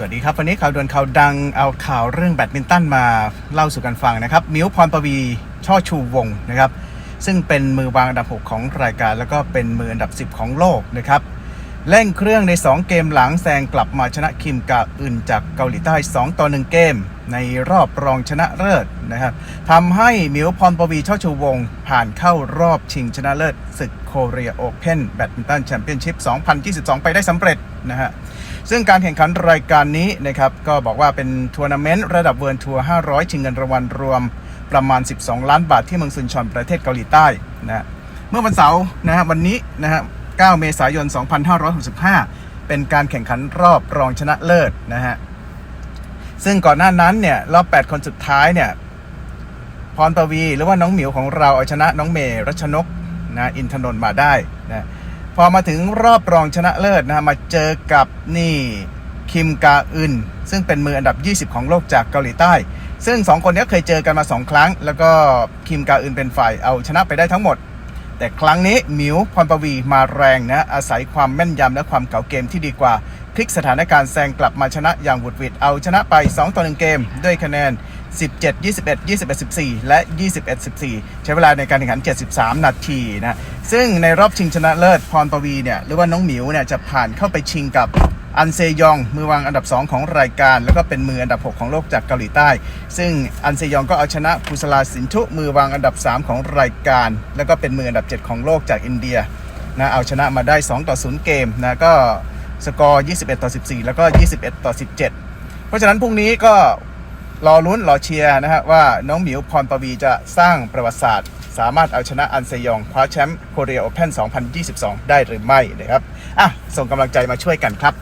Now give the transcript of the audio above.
สวัสดีครับ วันนี้ข่าวด่วนข่าวดังเอาข่าวเรื่องแบดมินตันมาเล่าสู่กันฟังนะครับ มิวพรปวีช่อชูวงศ์นะครับ ซึ่งเป็นมือวางอันดับ 6 ของรายการ แล้วก็เป็นมืออันดับ 10 ของโลกนะครับ เร่งเครื่องใน 2 เกมหลังแซงกลับมาชนะคิมกาอึนจากเกาหลีใต้ 2 ต่อ 1 เกม ในรอบรองชนะเลิศนะครับทำให้มิวพรปวีช่อชูวง ผ่านเข้ารอบชิงชนะเลิศศึกโคเรียโอเพนแบดมินตันแชมเปี้ยนชิพ 2022 ไปได้สำเร็จนะฮะซึ่งการแข่งขันรายการนี้นะครับก็บอกว่าเป็นทัวร์นาเมนต์ระดับเวิร์นทัวร์ 500 ชิงเงินรางวัลรวมประมาณ 12 ล้านบาทที่เมืองซุนชอนประเทศเกาหลีใต้นะฮะเมื่อวันเสาร์นะฮะวันนี้นะฮะ 9 เมษายน 2565 เป็นการแข่งขันรอบรองชนะเลิศนะฮะ ซึ่งก่อนหน้านั้นเนี่ยรอบ 8 คนสุดท้ายเนี่ยพรปวีหรือว่าน้องหมิวของเราเอาชนะน้องเมย์รัชนกนะอินทนนท์มาได้นะพอมาถึงรอบรองชนะเลิศนะมาเจอกับนี่คิมกาอึนซึ่งเป็นมืออันดับ 20 ของโลกจากเกาหลีใต้ ซึ่ง 2 คนนี้เคยเจอกันมา 2 ครั้ง แล้วก็คิมกาอึนเป็นฝ่ายเอาชนะไปได้ทั้งหมด แต่ครั้งนี้หมิวพรปวีมาแรงนะอาศัยความแม่นยำและความเก่าเกมที่ดีกว่าพลิกสถานการณ์แซงกลับมาชนะอย่างหวุดวิดเอาชนะไป 2 ต่อ 1 เกม ด้วยคะแนน 17 21 21 14 และ 21 14 ใช้เวลาในการแข่งขัน 73 นาทีนะ ซึ่งในรอบชิงชนะเลิศพรปวีเนี่ยหรือว่าน้องหมิวเนี่ยจะผ่านเข้าไปชิงกับ อันเซยอง มือวางอันดับ 2 ของรายการ แล้วก็เป็นมืออันดับ 6 ของโลกจากเกาหลีใต้ ซึ่งอันเซยองก็เอาชนะพุสลาสินทุมือวางอันดับ 3 ของรายการ แล้วก็เป็นมืออันดับ 7 ของโลกจากอินเดียนะเอาชนะมาได้ 2 ต่อ 0 เกมนะก็สกอร์ 21 ต่อ 14 แล้วก็ 21 ต่อ 17 เพราะฉะนั้นพรุ่งนี้ก็รอลุ้นรอเชียร์นะฮะว่าน้องหมิวพรปวีจะสร้างประวัติศาสตร์ สามารถเอาชนะอันเซยองคว้าแชมป์โคเรียโอเพน2022 ได้หรือไม่นะครับอะส่งกำลังใจมาช่วยกันครับ